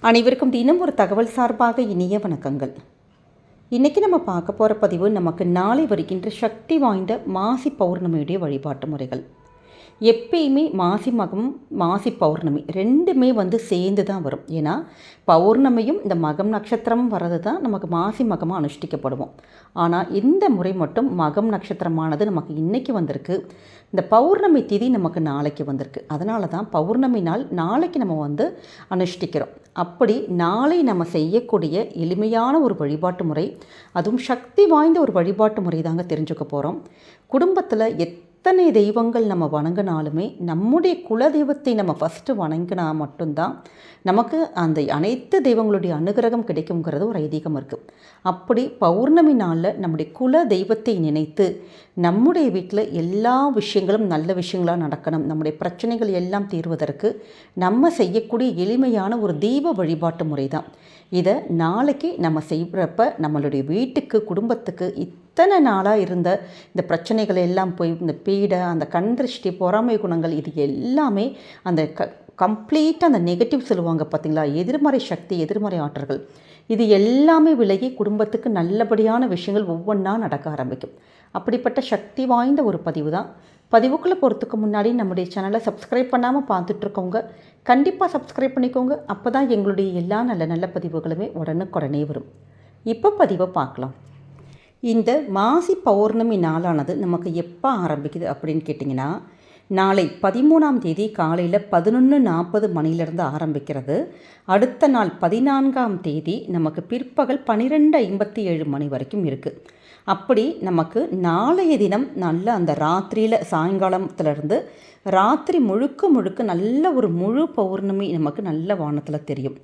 அனைவருக்கும் தினம் ஒரு தகவல் சார்பாக இனிய வணக்கங்கள். இன்றைக்கி நம்ம பார்க்க போகிற பதிவு நமக்கு நாளை வருகின்ற சக்தி வாய்ந்த மாசி பௌர்ணமியுடைய வழிபாட்டு முறைகள். எப்பயுமே மாசி மகம் மாசி பௌர்ணமி ரெண்டுமே வந்து சேர்ந்து தான் வரும். ஏன்னா பௌர்ணமியும் இந்த மகம் நட்சத்திரமும் வர்றது தான் நமக்கு மாசி மகமாக அனுஷ்டிக்கப்படுவோம். ஆனால் இந்த முறை மட்டும் மகம் நட்சத்திரமானது நமக்கு இன்றைக்கி வந்திருக்கு. இந்த பௌர்ணமி திதி நமக்கு நாளைக்கு வந்திருக்கு. அதனால தான் பௌர்ணமி நாள் நாளைக்கு நம்ம வந்து அனுஷ்டிக்கிறோம். அப்படி நாளை நம்ம செய்யக்கூடிய எளிமையான ஒரு வழிபாட்டு முறை அதுவும் சக்தி வாய்ந்த ஒரு வழிபாட்டு முறை தாங்க தெரிஞ்சுக்க போகிறோம் குடும்பத்தில் எத் எத்தனை தெய்வங்கள் நம்ம வணங்கினாலுமே நம்முடைய குலதெய்வத்தை நம்ம ஃபஸ்ட்டு வணங்கினா மட்டும்தான் நமக்கு அந்த அனைத்து தெய்வங்களுடைய அனுகிரகம் கிடைக்குங்கிறது ஒரு ஐதீகம் இருக்குது அப்படி பௌர்ணமி நாளில் நம்முடைய குல தெய்வத்தை நினைத்து நம்முடைய வீட்டில் எல்லா விஷயங்களும் நல்ல விஷயங்களாக நடக்கணும். நம்முடைய பிரச்சனைகள் எல்லாம் தீர்வதற்கு நம்ம செய்யக்கூடிய எளிமையான ஒரு தெய்வ வழிபாட்டு முறை தான் இதை நாளைக்கு நம்ம செய்கிறப்ப நம்மளுடைய வீட்டுக்கு குடும்பத்துக்கு இத்தனை நாளாக இருந்த இந்த பிரச்சனைகள் எல்லாம் போய் இந்த பீடை அந்த கண் திருஷ்டி பொறாமை குணங்கள் இது எல்லாமே அந்த க கம்ப்ளீட்டாக அந்த நெகட்டிவ் சொல்லுவாங்க பார்த்தீங்களா எதிர்மறை சக்தி எதிர்மறை ஆற்றல்கள். இது எல்லாமே விலகி குடும்பத்துக்கு நல்லபடியான விஷயங்கள் ஒவ்வொன்றா நடக்க ஆரம்பிக்கும். அப்படிப்பட்ட சக்தி வாய்ந்த ஒரு பதிவு தான். பதிவுக்குள்ளே போகிறதுக்கு முன்னாடி நம்முடைய சேனலை சப்ஸ்கிரைப் பண்ணாமல் பார்த்துட்ருக்கோங்க கண்டிப்பாக சப்ஸ்கிரைப் பண்ணிக்கோங்க. அப்போ தான் எங்களுடைய எல்லா நல்ல நல்ல பதிவுகளுமே உடனுக்குடனே வரும். இப்போ பதிவை பார்க்கலாம். இந்த மாசி பௌர்ணமி நாளானது நமக்கு எப்போ ஆரம்பிக்குது அப்படின்னு கேட்டிங்கன்னா நாளை பதிமூணாம் தேதி காலையில் பதினொன்று நாற்பது மணிலேருந்து ஆரம்பிக்கிறது. அடுத்த நாள் பதினான்காம் தேதி நமக்கு பிற்பகல் பன்னிரெண்டு ஐம்பத்தி ஏழு மணி வரைக்கும் இருக்குது அப்படி நமக்கு நாளைய தினம் நல்ல அந்த ராத்திரியில் சாயங்காலத்துலேருந்து ராத்திரி முழுக்க முழுக்க நல்ல ஒரு முழு பௌர்ணமி நமக்கு நல்ல வானத்தில் தெரியும்.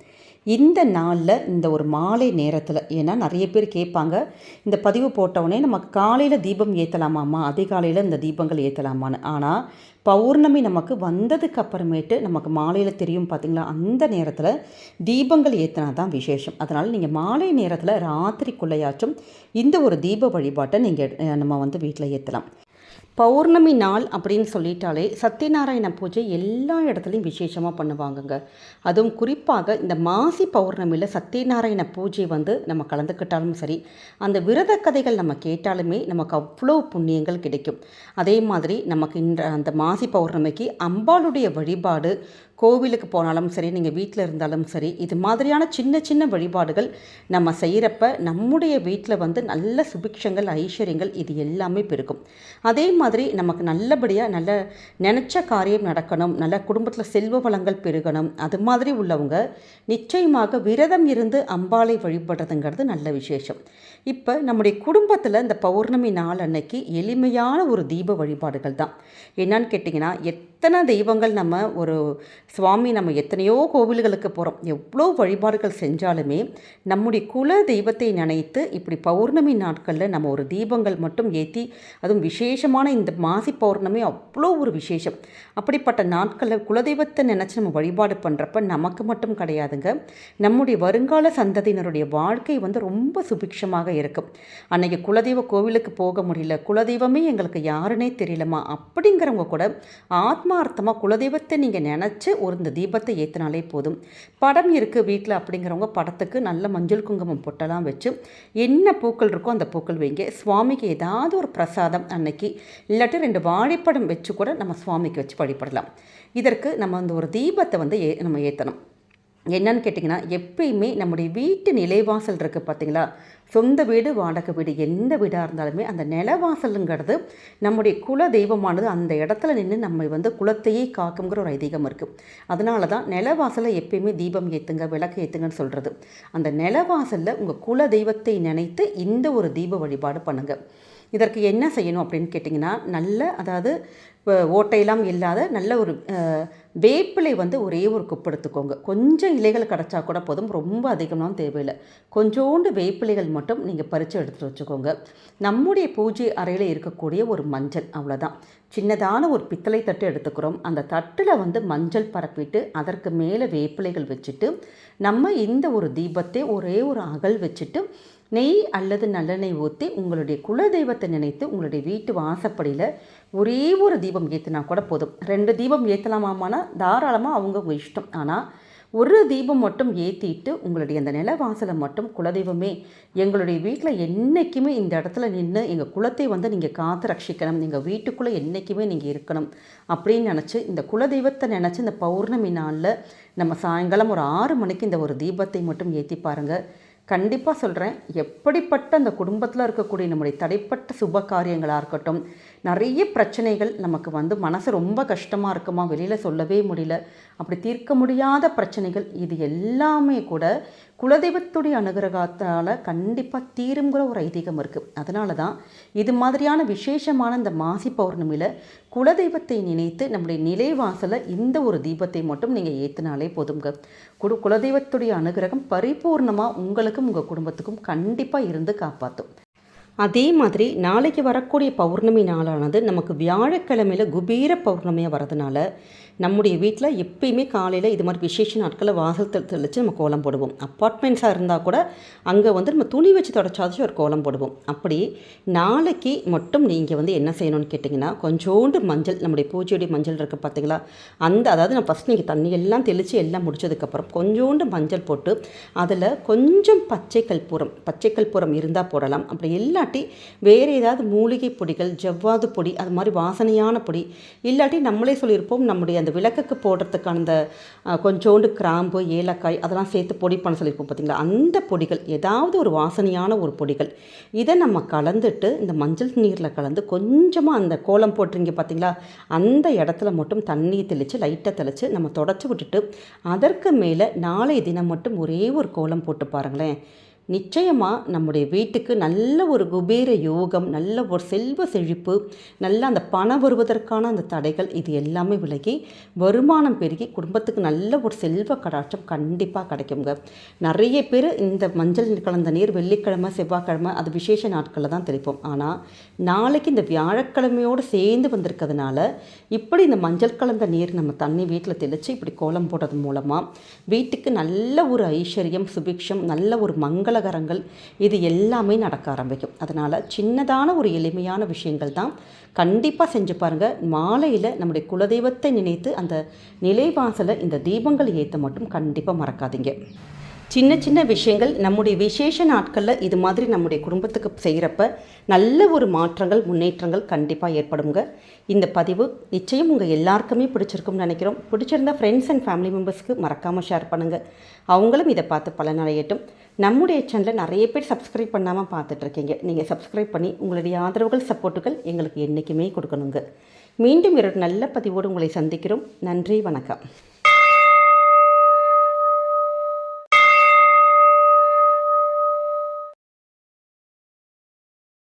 இந்த நாளில் இந்த ஒரு மாலை நேரத்தில் ஏன்னா நிறைய பேர் கேட்பாங்க இந்த பதிவு போட்டவுடனே நமக்கு காலையில் தீபம் ஏற்றலாமாம்மா அதிகாலையில் இந்த தீபங்கள் ஏற்றலாமான்னு ஆனால் பௌர்ணமி நமக்கு வந்ததுக்கு அப்புறமேட்டு நமக்கு மாலையில் தெரியும் பார்த்திங்களா அந்த நேரத்தில் தீபங்கள் ஏற்றினா தான் விசேஷம். அதனால் நீங்கள் மாலை நேரத்தில் ராத்திரிக்குள்ளையாச்சும் இந்த ஒரு தீப வழிபாட்டை நீங்கள் நம்ம வந்து வீட்டில் ஏற்றலாம் பௌர்ணமி நாள் அப்படின்னு சொல்லிட்டாலே சத்யநாராயண பூஜை எல்லா இடத்துலையும் விசேஷமாக பண்ணுவாங்கங்க. அதுவும் குறிப்பாக இந்த மாசி பௌர்ணமியில் சத்யநாராயண பூஜை வந்து நம்ம கலந்துக்கிட்டாலும் சரி அந்த விரத கதைகள் நம்ம கேட்டாலுமே நமக்கு அவ்வளோ புண்ணியங்கள் கிடைக்கும். அதே மாதிரி நமக்கு இந்த அந்த மாசி பௌர்ணமிக்கு அம்பாளுடைய வழிபாடு கோவிலுக்கு போனாலும் சரி நீங்கள் வீட்டில் இருந்தாலும் சரி இது மாதிரியான சின்ன சின்ன வழிபாடுகள் நம்ம செய்கிறப்ப நம்முடைய வீட்டில் வந்து நல்ல சுபிக்ஷங்கள் ஐஸ்வர்யங்கள் இது எல்லாமே பெருகும். அதே மாதிரி நமக்கு நல்லபடியாக நல்ல நினச்ச காரியம் நடக்கணும் நல்ல குடும்பத்தில் செல்வ வளங்கள் பெருகணும் அது மாதிரி உள்ளவங்க நிச்சயமாக விரதம் இருந்து அம்பாளை வழிபடுறதுங்கிறது நல்ல விசேஷம். இப்போ நம்முடைய குடும்பத்தில் இந்த பௌர்ணமி நாள் அன்னைக்கு எளிமையான ஒரு தீப வழிபாடுகள் தான். என்னன்னு கேட்டிங்கன்னா எத்தனை தெய்வங்கள் நம்ம ஒரு சுவாமி நம்ம எத்தனையோ கோவில்களுக்கு போகிறோம் எவ்வளோ வழிபாடுகள் செஞ்சாலுமே நம்முடைய குல தெய்வத்தை நினைத்து இப்படி பௌர்ணமி நாட்களில் நம்ம ஒரு தீபங்கள் மட்டும் ஏற்றி அதுவும் விசேஷமான இந்த மாசி பௌர்ணமி அவ்வளோ ஒரு விசேஷம். அப்படிப்பட்ட நாட்களில் குலதெய்வத்தை நினச்சி நம்ம வழிபாடு பண்ணுறப்ப நமக்கு மட்டும் கிடையாதுங்க. நம்முடைய வருங்கால சந்ததியினருடைய வாழ்க்கை வந்து ரொம்ப சுபிக்ஷமாக இருக்கும். அன்றைக்கி குலதெய்வ கோவிலுக்கு போக முடியல குலதெய்வமே எங்களுக்கு யாருன்னே தெரியலமா? அப்படிங்கிறவங்க கூட ஆத்மார்த்தமாக குலதெய்வத்தை நீங்கள் நினச்சி ஒரு இந்த தீபத்தை ஏற்றினாலே போதும். படம் இருக்குது வீட்டில் அப்படிங்கிறவங்க படத்துக்கு நல்ல மஞ்சள் குங்குமம் பொட்டெல்லாம் வச்சு என்ன பூக்கள் இருக்கோ அந்த பூக்கள் வைங்க. சுவாமிக்கு ஏதாவது ஒரு பிரசாதம் அன்னைக்கு. இல்லாட்டி ரெண்டு வாழைப்படம் வச்சு கூட நம்ம சுவாமிக்கு வச்சு வழிபடலாம். இதற்கு நம்ம அந்த ஒரு தீபத்தை வந்து ஏ நம்ம ஏற்றணும் என்னன்னு கேட்டிங்கன்னா எப்பயுமே நம்முடைய வீட்டு நிலைவாசல் இருக்குது பார்த்தீங்களா? சொந்த வீடு வாடகை வீடு எந்த வீடாக இருந்தாலுமே அந்த நிலவாசலுங்கிறது நம்முடைய குல தெய்வமானது அந்த இடத்துல நின்று நம்ம வந்து குலத்தையே காக்குங்கிற ஒரு ஐதீகம் இருக்குது அதனால தான் நிலவாசலில் எப்பயுமே தீபம் ஏற்றுங்க விளக்கு ஏற்றுங்கன்னு சொல்கிறது அந்த நிலவாசலில் உங்கள் குல தெய்வத்தை நினைத்து இந்த ஒரு தீப வழிபாடு பண்ணுங்கள் இதற்கு என்ன செய்யணும் அப்படின்னு கேட்டிங்கன்னா நல்ல அதாவது ஓட்டையெல்லாம் இல்லாத நல்ல ஒரு வேப்பிலை வந்து ஒரே ஒரு குப்பு எடுத்துக்கோங்க கொஞ்சம் இலைகள் கிடச்சா கூட போதும். ரொம்ப அதிகமாக தேவையில்லை. கொஞ்சோண்டு வேப்பிலைகள் மட்டும் நீங்கள் பறித்து எடுத்துகிட்டு வச்சுக்கோங்க. நம்முடைய பூஜை அறையில் இருக்கக்கூடிய ஒரு மஞ்சள் அவ்வளோதான் சின்னதான ஒரு பித்தளை தட்டு எடுத்துக்கிறோம். அந்த தட்டில் வந்து மஞ்சள் பரப்பிட்டு அதற்கு மேலே வேப்பிலைகள் வச்சுட்டு நம்ம இந்த ஒரு தீபத்தை ஒரே ஒரு அகல் வச்சுட்டு நெய் அல்லது நல்லெண்ணெய் ஊற்றி உங்களுடைய குலதெய்வத்தை நினைத்து உங்களுடைய வீட்டு வாசப்படியில் ஒரே ஒரு தீபம் ஏற்றினா கூட போதும். ரெண்டு தீபம் ஏற்றலாமாமானா தாராளமாக அவங்க இஷ்டம். ஆனால் ஒரு தீபம் மட்டும் ஏற்றிட்டு உங்களுடைய அந்த நில வாசலை மட்டும் குலதெய்வமே எங்களுடைய வீட்டில் என்றைக்குமே இந்த இடத்துல நின்று எங்கள் குலத்தை வந்து நீங்கள் காத்து ரட்சிக்கணும் நீங்கள் வீட்டுக்குள்ளே என்றைக்குமே நீங்கள் இருக்கணும் அப்படின்னு நினச்சி இந்த குலதெய்வத்தை நினச்சி இந்த பௌர்ணமி நாளில் நம்ம சாயங்காலம் ஒரு ஆறு மணிக்கு இந்த ஒரு தீபத்தை மட்டும் ஏற்றி பாருங்கள் கண்டிப்பாக சொல்கிறேன் எப்படிப்பட்ட அந்த குடும்பத்தில் இருக்கக்கூடிய நம்முடைய தடைப்பட்ட சுப காரியங்களாக இருக்கட்டும் நிறைய பிரச்சனைகள் நமக்கு வந்து மனசு ரொம்ப கஷ்டமாக இருக்குமா வெளியில் சொல்லவே முடியல. அப்படி தீர்க்க முடியாத பிரச்சனைகள் இது எல்லாமே கூட குலதெய்வத்துடைய அனுகிரகத்தால் கண்டிப்பாக தீருங்கிற ஒரு ஐதீகம் இருக்குது அதனால தான் இது மாதிரியான விசேஷமான இந்த மாசி பௌர்ணமியில் குலதெய்வத்தை நினைத்து நம்முடைய நிலைவாசலை இந்த ஒரு தீபத்தை மட்டும் நீங்கள் ஏற்றினாலே போதுங்க குடு குலதெய்வத்துடைய அனுகிரகம் பரிபூர்ணமாக உங்களுக்கும் உங்கள் குடும்பத்துக்கும் கண்டிப்பாக இருந்து காப்பாற்றும் அதே மாதிரி நாளைக்கு வரக்கூடிய பௌர்ணமி நாளானது நமக்கு வியாழக்கிழமையில் குபீர பௌர்ணமியாக வரதுனால நம்முடைய வீட்டில் எப்பயுமே காலையில் இது மாதிரி விசேஷ நாட்களில் வாசல் தெளித்து நம்ம கோலம் போடுவோம். அப்பார்ட்மெண்ட்ஸாக இருந்தால் கூட அங்கே வந்து நம்ம துணி வச்சு தொடச்சாச்சும் ஒரு கோலம் போடுவோம். அப்படி நாளைக்கு மட்டும் நீங்கள் வந்து என்ன செய்யணும்னு கேட்டிங்கன்னா கொஞ்சோண்டு மஞ்சள் நம்முடைய பூச்சியுடைய மஞ்சள் இருக்குது பார்த்தீங்களா அந்த அதாவது நான் ஃபஸ்ட் நீங்கள் தண்ணி எல்லாம் தெளித்து எல்லாம் முடிச்சதுக்கப்புறம் கொஞ்சோண்டு மஞ்சள் போட்டு அதில் கொஞ்சம் பச்சை கற்பூரம் பச்சை கற்பூரம் இருந்தால் போடலாம். அப்படி இல்லாட்டி வேறு ஏதாவது மூலிகை பொடிகள் ஜவ்வாது பொடி அது மாதிரி வாசனையான பொடி இல்லாட்டி நம்மளே சொல்லியிருப்போம் நம்முடைய அந்த விளக்குக்கு போடுறதுக்கான அந்த கொஞ்சோண்டு கிராம்பு ஏலக்காய் அதெல்லாம் சேர்த்து பொடி பண்ண சொல்லியிருப்போம் பார்த்தீங்களா? அந்த பொடிகள் ஏதாவது ஒரு வாசனையான ஒரு பொடிகள் இதை நம்ம கலந்துட்டு இந்த மஞ்சள் நீரில் கலந்து கொஞ்சமாக அந்த கோலம் போட்டுறீங்க பார்த்தீங்களா? அந்த இடத்துல மட்டும் தண்ணி தெளித்து லைட்டாக தெளித்து நம்ம தொடச்சி விட்டுட்டு அதற்கு மேலே நாளை தினம் மட்டும் ஒரே ஒரு கோலம் போட்டு பாருங்களேன். நிச்சயமாக நம்முடைய வீட்டுக்கு நல்ல ஒரு குபேர யோகம் நல்ல ஒரு செல்வ செழிப்பு நல்ல அந்த பணம் வருவதற்கான அந்த தடைகள் இது எல்லாமே விலகி வருமானம் பெருகி குடும்பத்துக்கு நல்ல ஒரு செல்வ கடாட்சம் கண்டிப்பாக கிடைக்குங்க. நிறைய பேர் இந்த மஞ்சள் கலந்த நீர் வெள்ளிக்கிழமை செவ்வாய்க்கிழமை அது விசேஷ நாட்களில் தான் தெளிப்போம். ஆனால் நாளைக்கு இந்த வியாழக்கிழமையோடு சேர்ந்து வந்திருக்கிறதுனால இப்படி இந்த மஞ்சள் கலந்த நீர் நம்ம தண்ணி வீட்டில் தெளித்து இப்படி கோலம் போடுறது மூலமாக வீட்டுக்கு நல்ல ஒரு ஐஸ்வர்யம் சுபிக்ஷம் நல்ல ஒரு மங்கள மங்களகரங்கள் இது எல்லாமே நடக்க ஆரம்பிக்கும். அதனால் சின்னதான ஒரு எளிமையான விஷயங்கள் தான் கண்டிப்பாக செஞ்சு பாருங்கள் மாலையில் நம்முடைய குலதெய்வத்தை நினைத்து அந்த நிலைவாசலை இந்த தீபங்கள் ஏற்ற மட்டும் கண்டிப்பாக மறக்காதீங்க. சின்ன சின்ன விஷயங்கள் நம்முடைய விசேஷ நாட்களில் இது மாதிரி நம்முடைய குடும்பத்துக்கு செய்கிறப்ப நல்ல ஒரு மாற்றங்கள் முன்னேற்றங்கள் கண்டிப்பாக ஏற்படுங்க. இந்த பதிவு நிச்சயம் உங்கள் எல்லாருக்குமே பிடிச்சிருக்கும்னு நினைக்கிறோம். பிடிச்சிருந்தா ஃப்ரெண்ட்ஸ் அண்ட் ஃபேமிலி மெம்பர்ஸ்க்கு மறக்காமல் ஷேர் பண்ணுங்கள் அவங்களும் இதை பார்த்து பலனடையட்டும் நம்முடைய சேனலில் நிறைய பேர் சப்ஸ்கிரைப் பண்ணாமல் பார்த்துட்ருக்கீங்க. நீங்கள் சப்ஸ்கிரைப் பண்ணி உங்களுடைய ஆதரவுகள் சப்போர்ட்டுகள் எங்களுக்கு என்றைக்குமே கொடுக்கணுங்க. மீண்டும் ஒரு நல்ல பதிவோடு உங்களை சந்திக்கிறோம். நன்றி வணக்கம்.